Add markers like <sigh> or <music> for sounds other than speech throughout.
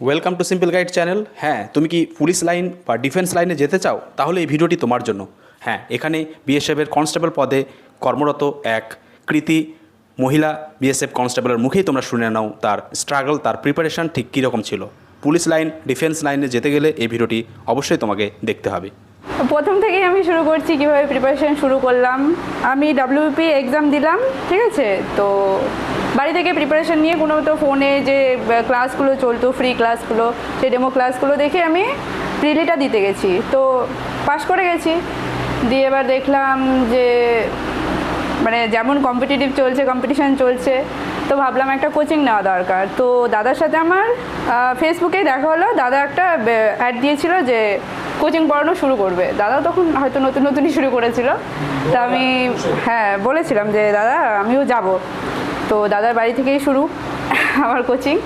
Welcome to simple guide channel হ্যাঁ তুমি কি পুলিশ লাইন বা ডিফেন্স লাইনে যেতে চাও? তাহলে এই ভিডিওটি তোমার জন্য। হ্যাঁ এখানে বিএসএফের কনস্টেবল পদে কর্মরত এক কৃতি মহিলা বিএসএফ কনস্টেবলের মুখেই তোমরা শুনে নাও তার স্ট্রাগল তার প্রিপারেশন ঠিক কীরকম ছিল। পুলিশ লাইন ডিফেন্স লাইনে যেতে গেলে এই ভিডিওটি অবশ্যই তোমাকে দেখতে হবে। প্রথম থেকেই আমি শুরু করছি কীভাবে প্রিপারেশন শুরু করলাম। আমি ডাব্লিউপি এক্সাম দিলাম, ঠিক আছে? তো বাড়ি থেকে প্রিপারেশন নিয়ে কোনো তো ফোনে যে ক্লাসগুলো চলতো ফ্রি ক্লাসগুলো সেই ডেমো ক্লাসগুলো দেখে আমি প্রিলিটা দিতে গেছি। তো পাশ করে গেছি। দিয়ে এবার দেখলাম যে মানে যেমন কম্পিটিটিভ চলছে কম্পিটিশান চলছে, তো ভাবলাম একটা কোচিং নেওয়া দরকার। তো দাদার সাথে আমার ফেসবুকে দেখা হলো। দাদা একটা অ্যাড দিয়েছিল যে কোচিং পড়ানো শুরু করবে। দাদা তখন হয়তো নতুন নতুনই শুরু করেছিল। তা আমি হ্যাঁ বলেছিলাম যে দাদা আমিও যাব। তো দাদার বাড়ি থেকেই শুরু <laughs> আমার কোচিং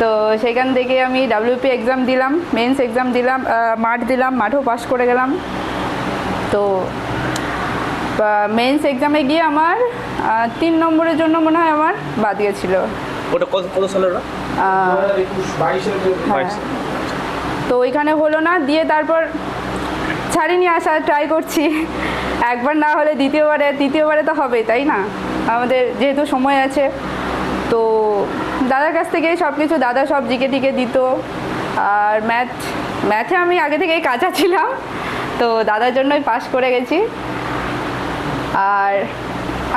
তো সেখান থেকে আমি ডাব্লিউপি এক্সাম দিলাম মেন্স এক্সাম দিলাম মাঠ দিলাম মাঠেও পাস করে গেলাম। তো মেন্স এক্সামে গিয়ে আমার তিন নম্বরের জন্য মনে হয় আমার বাদ গেছিল। ওটা কত কত সালের হ্যাঁ। তো ওইখানে হলো না, দিয়ে তারপর ছাড়িনি আসা ট্রাই করছি। একবার না হলে দ্বিতীয়বারে, তৃতীয়বারে তো হবে, তাই না? আমাদের যেহেতু সময় আছে, তো দাদার কাছ থেকে সব কিছু দাদা সব জিকে টিকে দিত। আর ম্যাথ ম্যাথে আমি আগে থেকেই কাঁচা ছিলাম, তো দাদার জন্যই পাস করে গেছি। আর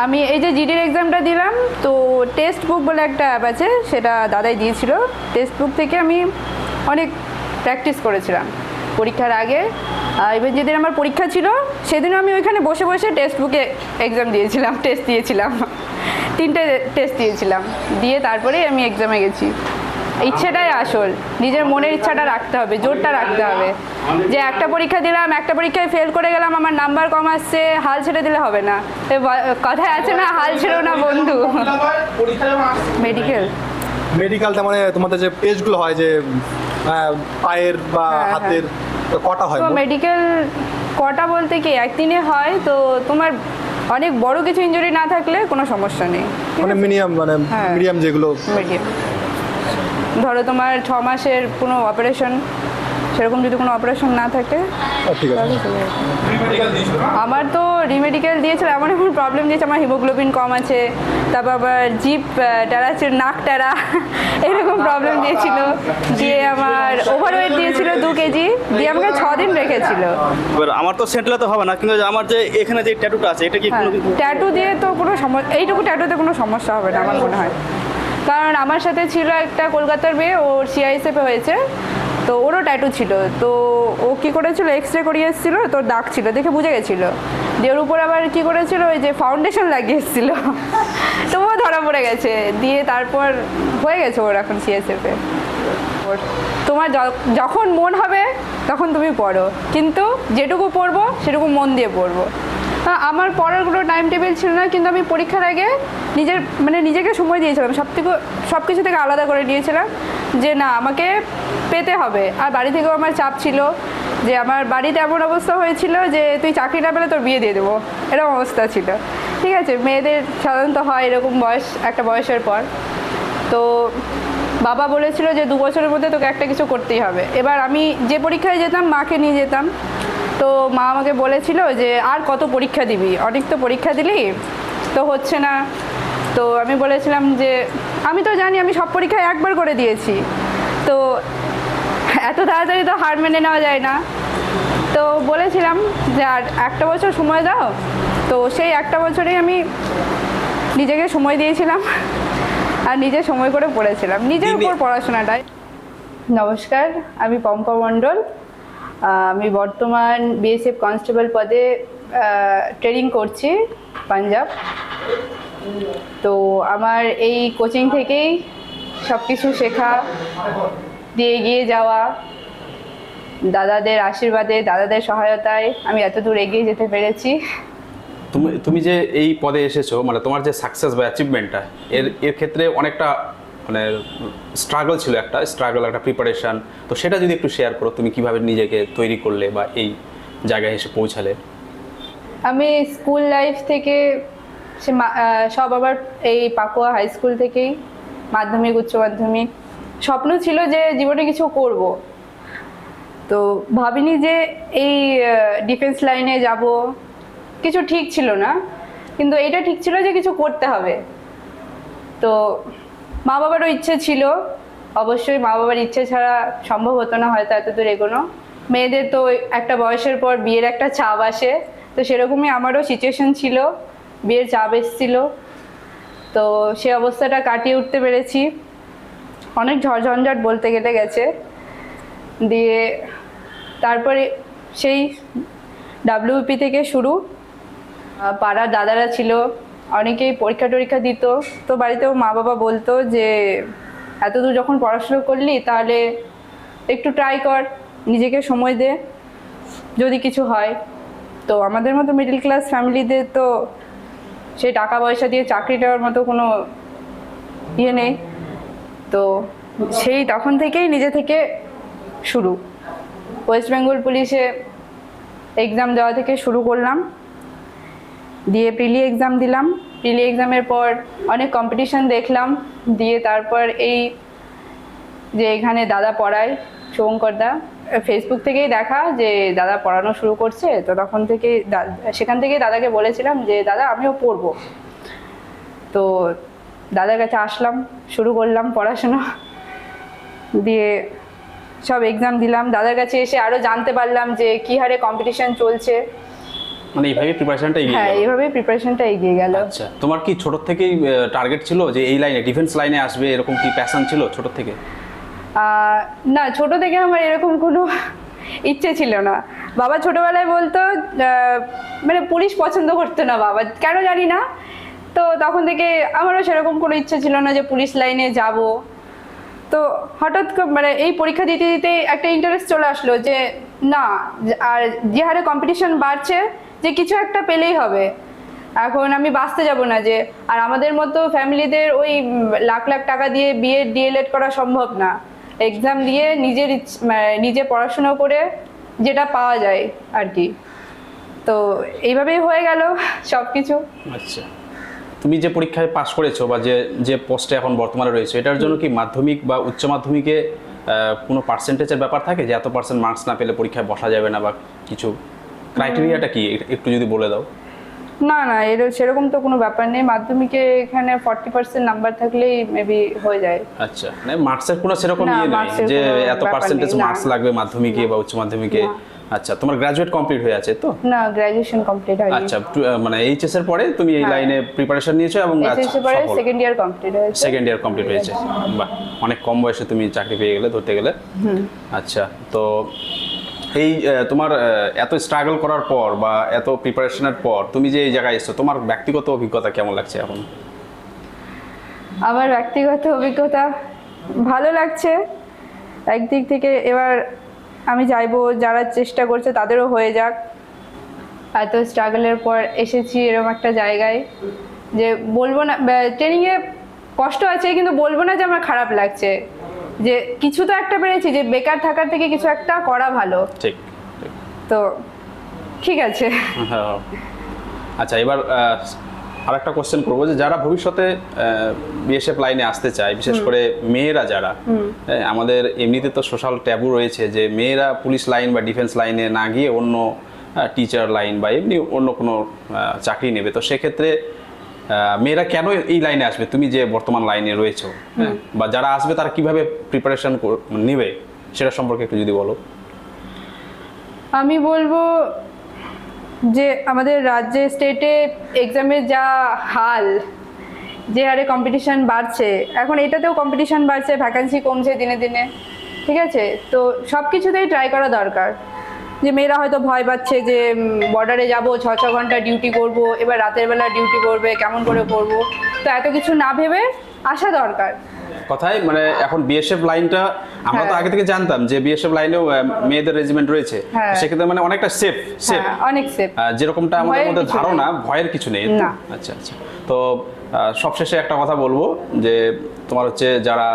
আমি এই যে জিডির এক্সামটা দিলাম, তো টেক্সট বুক বলে একটা অ্যাপ আছে, সেটা দাদাই দিয়েছিল। টেক্সট বুক থেকে আমি অনেক প্র্যাকটিস করেছিলাম। পরীক্ষার আগে এবার যেদিন আমার পরীক্ষা ছিল সেদিনও আমি ওইখানে বসে বসে টেক্সট বুকে এক্সাম দিয়েছিলাম টেস্ট দিয়েছিলাম। তিনটে টেস্ট দিয়েছিলাম। দিয়ে তারপরেই আমি এক্সামে গেছি। ইচ্ছেটাই আসল। নিজের মনের ইচ্ছাটা রাখতে হবে জোরটা রাখতে হবে। যে একটা পরীক্ষা দিলাম একটা পরীক্ষায় ফেল করে গেলাম আমার নাম্বার কম আসছে হাল ছেড়ে দিলে হবে না। কথায় আছে না হাল ছেড়ো না বন্ধু। মেডিকেল মেডিকেলটা মানে তোমাদের যে পেজগুলো হয় যে পায়ের বা হ্যাঁ, হ্যাঁ। হাতের কটা হয় মেডিকেল কটা বলতে কি একদিনে হয় তো তোমার অনেক বড় কিছু ইনজুরি না থাকলে কোনো সমস্যা নেই মানে মিনিমাম মানে হ্যাঁ। মিডিয়াম যেগুলো মিডিয়াম ধরো তোমার ছ মাসের কোনো অপারেশন সেরকম যদি কোনো অপারেশন না থাকে আছে। আমার তো রিমেডিকেল দিয়েছিল এমন এমন প্রবলেম দিয়েছে আমার হিমোগ্লোবিন কম আছে তারপর আবার জিপ টেরা ছিল নাক টেরা <laughs> এরকম প্রবলেম দিয়েছিল দিয়ে আমার ওভারওয়েট দিয়েছিল দু কেজি দিয়ে আমাকে ছ দিন রেখেছিল আমার তো সেন্ট্রালে তো হবে না কিন্তু আমার যে এখানে যে ট্যাটুটা আছে এটা কি ট্যাটু দিয়ে তো কোনো সমস্যা এইটুকু ট্যাটুতে কোনো সমস্যা হবে না আমার মনে হয়। কারণ আমার সাথে ছিল একটা কলকাতার মেয়ে ওর সিআইএসএফে হয়েছে। তো ওরও ট্যাটু ছিল। তো ও কী করেছিল? এক্স রে করিয়ে এসেছিল তোর দাগ ছিল, দেখে বুঝে গেছিল। দিয়ে ওর উপর আবার কী করেছিল? ওই যে ফাউন্ডেশন লাগিয়ে এসেছিল। ও ধরা পড়ে গেছে। দিয়ে তারপর হয়ে গেছে ওর এখন সিএসএফে তোমার যখন মন হবে, তখন তুমি পড়ো। কিন্তু যেটুকু পড়ব, সেটুকু মন দিয়ে পড়ব। আমার পড়ার কোনো টাইম টেবিল ছিল না, কিন্তু আমি পরীক্ষার আগে নিজের মানে নিজেকে সময় দিয়েছিলাম। সব থেকে সব কিছু থেকে আলাদা করে নিয়েছিলাম যে না, আমাকে পেতে হবে। আর বাড়ি থেকেও আমার চাপ ছিল যে আমার বাড়িতে এমন অবস্থা হয়েছিল যে তুই চাকরি না পেলে তোর বিয়ে দিয়ে দেবো। এরকম অবস্থা ছিল। ঠিক আছে, মেয়েদের সাধারণত হয় এরকম বয়স, একটা বয়সের পর। তো বাবা বলেছিল যে দু বছরের মধ্যে তোকে একটা কিছু করতেই হবে। এবার আমি যে পরীক্ষায় যেতাম, মাকে নিয়ে যেতাম। তো মা আমাকে বলেছিল যে আর কত পরীক্ষা দিবি? অনেক তো পরীক্ষা দিলি তো হচ্ছে না। তো আমি বলেছিলাম যে আমি তো জানি আমি সব পরীক্ষায় একবার করে দিয়েছি। তো এত তাড়াতাড়ি তো হার মেনে নেওয়া যায় না। তো বলেছিলাম যে আর একটা বছর সময় দাও। তো সেই একটা বছরেই আমি নিজেকে সময় দিয়েছিলাম আর নিজে সময় করে পড়েছিলাম। নিজের উপর পড়াশোনাটাই। নমস্কার আমি পম্পা মণ্ডল। আমি বর্তমান বিএসএফ কনস্টেবল পদে ট্রেনিং করছি পাঞ্জাব। তো আমার এই কোচিং থেকেই সব কিছু শেখা, দিয়ে এগিয়ে যাওয়া, দাদাদের আশীর্বাদে, দাদাদের সহায়তায় আমি এত দূর এগিয়ে যেতে পেরেছি। তুমি তুমি যে এই পদে এসেছ মানে তোমার যে সাকসেস বা অ্যাচিভমেন্টটা এর এর ক্ষেত্রে অনেকটা মানে স্ট্রাগল ছিল একটা স্ট্রাগল একটা প্রিপারেশন তো সেটা যদি একটু শেয়ার করো, তুমি কীভাবে নিজেকে তৈরি করলে বা এই জায়গায় এসে পৌঁছালে? আমি স্কুল লাইফ থেকে সে সব আবার এই পাকুয়া হাই স্কুল থেকেই, মাধ্যমিক, উচ্চ মাধ্যমিক। স্বপ্ন ছিল যে জীবনে কিছু করব। তো ভাবিনি যে এই ডিফেন্স লাইনে যাব। কিছু ঠিক ছিল না, কিন্তু এটা ঠিক ছিল যে কিছু করতে হবে। তো মা বাবারও ইচ্ছে ছিল। অবশ্যই মা বাবার ইচ্ছে ছাড়া সম্ভব হতো না হয়তো এত দূর এগোনো। মেয়েদের তো একটা বয়সের পর বিয়ের একটা চাপ আসে। তো সেরকমই আমারও সিচুয়েশন ছিল। বিয়ের চাপ এসেছিল। তো সে অবস্থাটা কাটিয়ে উঠতে পেরেছি। অনেক ঝড়ঝঞ্ঝাট বলতে গেলে গেছে। দিয়ে তারপরে সেই ডাব্লিউপি থেকে শুরু। পাড়ার দাদারা ছিল। অনেকেই পরীক্ষা টরীক্ষা দিত। তো বাড়িতেও মা বাবা বলতো যে, এত দূর যখন পড়াশুনো করলি, তাহলে একটু ট্রাই কর, নিজেকে সময় দে, যদি কিছু হয়। তো আমাদের মতো মিডল ক্লাস ফ্যামিলিদের তো সেই টাকা পয়সা দিয়ে চাকরি নেওয়ার মতো কোনো ইয়ে নেই। তো সেই তখন থেকেই নিজে থেকে শুরু। ওয়েস্ট বেঙ্গল পুলিশে এক্সাম দেওয়া থেকে শুরু করলাম। দিয়ে প্রিলি এক্সাম দিলাম। প্রিলি এক্সামের পর অনেক কম্পিটিশন দেখলাম। দিয়ে তারপর এই যে এখানে দাদা পড়ায় শুভঙ্করদা ফেসবুক থেকেই দেখা যে দাদা পড়ানো শুরু করছে। তো তখন থেকেই দা- সেখান থেকেই দাদাকে বলেছিলাম যে, দাদা, আমিও পড়ব। তো দাদার কাছে আসলাম, শুরু করলাম পড়াশোনা। দিয়ে সব এক্সাম দিলাম। দাদার কাছে এসে আরও জানতে পারলাম যে কী হারে কম্পিটিশন চলছে। মানে এইভাবে প্রিপারেশনটা এগিয়ে হ্যাঁ গেল। এইভাবেই প্রিপারেশনটা এগিয়ে গেল। আচ্ছা তোমার কি ছোট থেকেই টার্গেট ছিল যে এই লাইনে ডিফেন্স লাইনে আসবে এরকম কি প্যাশন ছিল ছোট থেকে? না ছোট থেকে আমার এরকম কোনো ইচ্ছে ছিল না। বাবা ছোটবেলায় বলতো মানে পুলিশ পছন্দ করতো না বাবা কেন জানি না। তো তখন থেকে আমারও সেরকম কোনো ইচ্ছে ছিল না যে পুলিশ লাইনে যাব। তো হঠাৎ করে মানে এই পরীক্ষা দিতে দিতে একটা ইন্টারেস্ট চলে আসলো যে না আর যে হারে কম্পিটিশন বাড়ছে যে কিছু একটা পেলেই হবে। এখন আমি বাঁচতে যাব না যে, আর আমাদের মতো ফ্যামিলিদের ওই লাখ লাখ টাকা দিয়ে বিএড ডিএলএড করা সম্ভব না। এক্সাম দিয়ে নিজের মানে নিজে পড়াশুনো করে যেটা পাওয়া যায় আর কি। তো এইভাবেই হয়ে গেল সব কিছু আচ্ছা। তুমি যে পরীক্ষায় পাশ করেছ বা যে যে পোস্টে এখন বর্তমানে রয়েছে, এটার জন্য কি মাধ্যমিক বা উচ্চ মাধ্যমিকে কোনো পার্সেন্টেজের ব্যাপার থাকে? যে এত পার্সেন্ট মার্কস না পেলে পরীক্ষায় বসা যাবে না বা কিছু ক্রাইটেরিয়াটা কি? একটু যদি বলে দাও। না না এর সেরকম তো কোনো ব্যাপার নেই। মাধ্যমিকে এখানে ফর্টি পার্সেন্ট নাম্বার থাকলেই মেবি হয়ে যায়। আচ্ছা মানে মার্কসের কোনো সেরকম না, ইয়ে নেই যে এত পার্সেন্টেজ মার্কস লাগবে মাধ্যমিকে বা উচ্চ মাধ্যমিকে। আচ্ছা তোমার গ্রাজুয়েট কমপ্লিট হয়ে আছে তো? না গ্রাজুয়েশন কমপ্লিট হয়নি। আচ্ছা মানে এইচএস এর পরে তুমি এই হ্যাঁ। লাইনে প্রিপারেশন নিয়েছো এবং এসএসসি পরে সেকেন্ড ইয়ার কমপ্লিট হয়েছে। সেকেন্ড ইয়ার কমপ্লিট হয়েছে। বাহ অনেক কম বয়সে তুমি চাকরি পেয়ে গেলে ধরতে গেলে। আচ্ছা তো এই তোমার এত স্ট্রাগল করার পর বা এত প্রিপারেশনের পর তুমি যে এই জায়গায় এসছো, তোমার ব্যক্তিগত অভিজ্ঞতা কেমন লাগছে এখন? আমার ব্যক্তিগত অভিজ্ঞতা ভালো লাগছে। একদিক থেকে এবার আমি চাইব যারা চেষ্টা করছে তাদেরও হয়ে যাক। এত স্ট্রাগলের পর এসেছি এরকম একটা জায়গায় যে বলব না ট্রেনিংয়ে কষ্ট আছে কিন্তু বলব না যে আমার খারাপ লাগছে। যে কিছু তো একটা পেরেছি যে বেকার থাকার থেকে কিছু একটা করা ভালো ঠিক। তো ঠিক আছে হ্যাঁ। আচ্ছা এবার আর একটা কোশ্চেন করব যে যারা ভবিষ্যতে বিএসএফ লাইনে আসতে চায় বিশেষ করে মেয়েরা যারা হ্যাঁ, আমাদের এমনিতে তো সোশ্যাল ট্যাবু রয়েছে যে মেয়েরা পুলিশ লাইন বা ডিফেন্স লাইনে না গিয়ে অন্য টিচার লাইন বা এমনি অন্য কোনো চাকরি নেবে তো সেক্ষেত্রে মেয়েরা কেন এই লাইনে আসবে? তুমি যে বর্তমান লাইনে রয়েছো হ্যাঁ? বা যারা আসবে তারা কীভাবে প্রিপারেশন নেবে? সেটা সম্পর্কে একটু যদি বলো। আমি বলব যে আমাদের রাজ্যে স্টেটে এক্সামের যা হাল যে হারে কম্পিটিশান বাড়ছে এখন এটাতেও কম্পিটিশান বাড়ছে ভ্যাকান্সি কমছে দিনে দিনে ঠিক আছে? তো সব কিছুতেই ট্রাই করা দরকার। যে মেয়েরা হয়তো ভয় পাচ্ছে যে বর্ডারে যাব, ছ ছ ঘণ্টা ডিউটি করব, এবার রাতের বেলা ডিউটি করবে, কেমন করে করব? তো এত কিছু না ভেবে আসা দরকার। কথায় মানে এখন বিএসএফ লাইনটা আমরা তো হ্যাঁ। আগে থেকে জানতাম যে বিএসএফ লাইনেও মেয়েদের রেজিমেন্ট রয়েছে। হ্যাঁ। সেক্ষেত্রে মানে অনেকটা সেফ সেফ হ্যাঁ অনেক সেফ যেরকমটা আমাদের মধ্যে ধারণা ভয়ের কিছু নেই। আচ্ছা আচ্ছা। তো সবশেষে একটা কথা বলব যে তোমার হচ্ছে যারা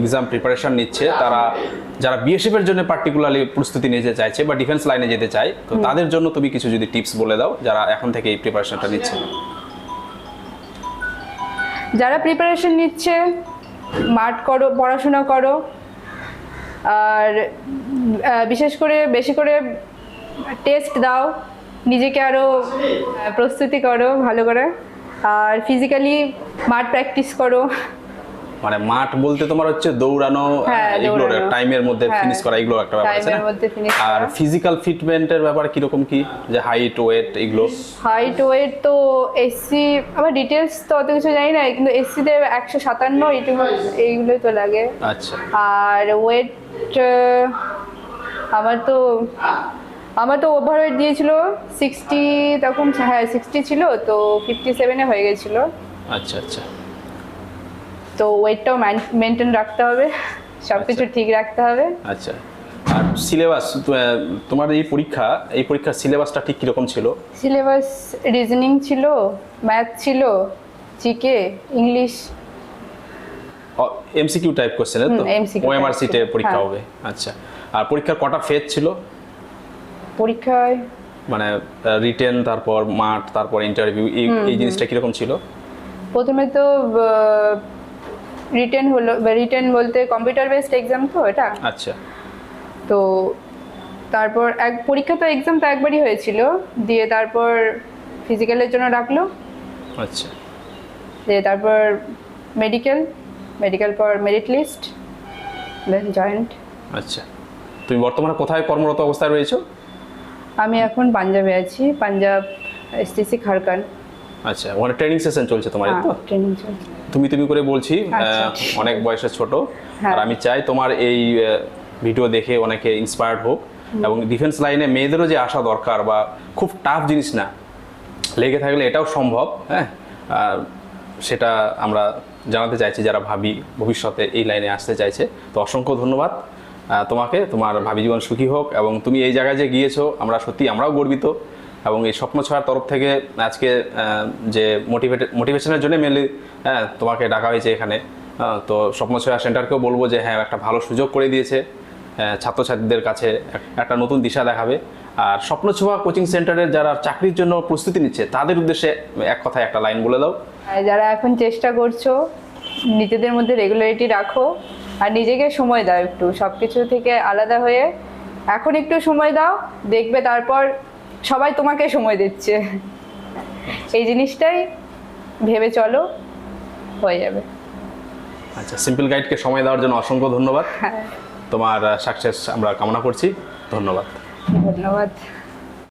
এক্সাম প্রিপারেশন নিচ্ছে তারা যারা বিএসএফ এর জন্য পার্টিকুলারলি প্রস্তুতি নিতে চাইছে বা ডিফেন্স লাইনে যেতে চায় তো তাদের জন্য তুমি কিছু যদি টিপস বলে দাও যারা এখন থেকে এই প্রিপারেশনটা নিচ্ছে। যারা প্রিপারেশন নিচ্ছে মাঠ করো, পড়াশোনা করো, আর বিশেষ করে বেশি করে টেস্ট দাও, নিজেকে আরও প্রস্তুতি করো ভালো করে, আর ফিজিক্যালি মাঠ প্র্যাকটিস করো। মানে মাঠ বলতে তোমার হচ্ছে দৌড়ানো হ্যাঁ, এগুলো টাইমের মধ্যে হ্যাঁ। ফিনিশ করা এগুলো একটা ব্যাপার আছে আর ফিজিক্যাল ফিটমেন্টের ব্যাপার কীরকম কি? যে হাইট ওয়েট এগুলো? হাইট ওয়েট তো এসসি আমার ডিটেলস তো অত কিছু জানি না কিন্তু এসসিতে একশো সাতান্ন এইটুকু এইগুলোই তো লাগে। আচ্ছা। আর ওয়েট আমার তো আমার তো ওভার ওয়েট দিয়েছিল সিক্সটি তখন হ্যাঁ সিক্সটি ছিল তো ফিফটি সেভেনে হয়ে গেছিল। আচ্ছা আচ্ছা। তো ওয়েটটাও মেনটেন রাখতে হবে সব কিছু ঠিক রাখতে হবে। আচ্ছা। আর সিলেবাস তোমার এই পরীক্ষা এই পরীক্ষার সিলেবাসটা ঠিক কীরকম ছিল? সিলেবাস রিজনিং ছিল ম্যাথ ছিল GK English MCQ type question তো? হুম, MCQ ওএমআর type সিটে পরীক্ষা হ্যাঁ। হবে। আচ্ছা। আর পরীক্ষার কটা ফেজ ছিল? পরীক্ষায়? মানে রিটেন তারপর মাঠ তারপর ইন্টারভিউ এই এই জিনিসটা কীরকম ছিল? প্রথমে তো রিটেন হলো রিটেন বলতে কম্পিউটার বেসড এক্সাম তো এটা? আচ্ছা। তো তারপর এক পরীক্ষা তো এক্সাম তো একবারই হয়েছিল দিয়ে তারপর ফিজিক্যালের জন্য ডাকলো। আচ্ছা। দিয়ে তারপর মেডিকেল মেডিকেল পর মেরিট লিস্ট দেন জয়েন্ট আচ্ছা। তুমি বর্তমানে কোথায় কর্মরত অবস্থায় রয়েছো? আমি এখন পাঞ্জাবে আছি পাঞ্জাব এসটিসি খারকান আচ্ছা ওখানে ট্রেনিং সেশন চলছে তোমার তো? ট্রেনিং চলছে। তুমি তুমি করে বলছি আচ্ছা। আহ, অনেক বয়সে ছোট। হ্যাঁ। আর আমি চাই তোমার এই ভিডিও দেখে অনেকে ইন্সপায়ার্ড হোক। এবং ডিফেন্স লাইনে মেয়েদেরও যে আসা দরকার বা খুব টাফ জিনিস না লেগে থাকলে এটাও সম্ভব হ্যাঁ? আর সেটা আমরা জানাতে চাইছি যারা ভাবি ভবিষ্যতে এই লাইনে আসতে চাইছে। তো অসংখ্য ধন্যবাদ। তোমাকে তোমার ভাবি জীবন সুখী হোক। এবং তুমি এই জায়গায় যে গিয়েছো আমরা সত্যি আমরাও গর্বিত। এবং এই স্বপ্ন ছড়ার তরফ থেকে আজকে যে মোটিভেটেড মোটিভেশনের জন্য মেনলি হ্যাঁ তোমাকে ডাকা হয়েছে এখানে। তো স্বপ্ন ছড়া সেন্টারকেও বলব যে হ্যাঁ একটা ভালো সুযোগ করে দিয়েছে। ছাত্রছাত্রীদের কাছে একটা নতুন দিশা দেখাবে। আর স্বপ্ন ছোঁয়া কোচিং সেন্টারের যারা চাকরির জন্য প্রস্তুতি নিচ্ছে, তাদের উদ্দেশ্যে এক কথায় একটা লাইন বলে দাও। যারা এখন চেষ্টা করছ, নিজেদের মধ্যে রেগুলারিটি রাখো, আর নিজেকে সময় দাও একটু। সব কিছু থেকে আলাদা হয়ে এখন একটু সময় দাও, দেখবে তারপর সবাই তোমাকে সময় দিচ্ছে। এই জিনিসটাই ভেবে চলো হয়ে যাবে। আচ্ছা সিম্পল গাইডকে সময় দেওয়ার জন্য অসংখ্য ধন্যবাদ। হ্যাঁ। তোমার সাকসেস আমরা কামনা করছি। ধন্যবাদ। ধন্যবাদ।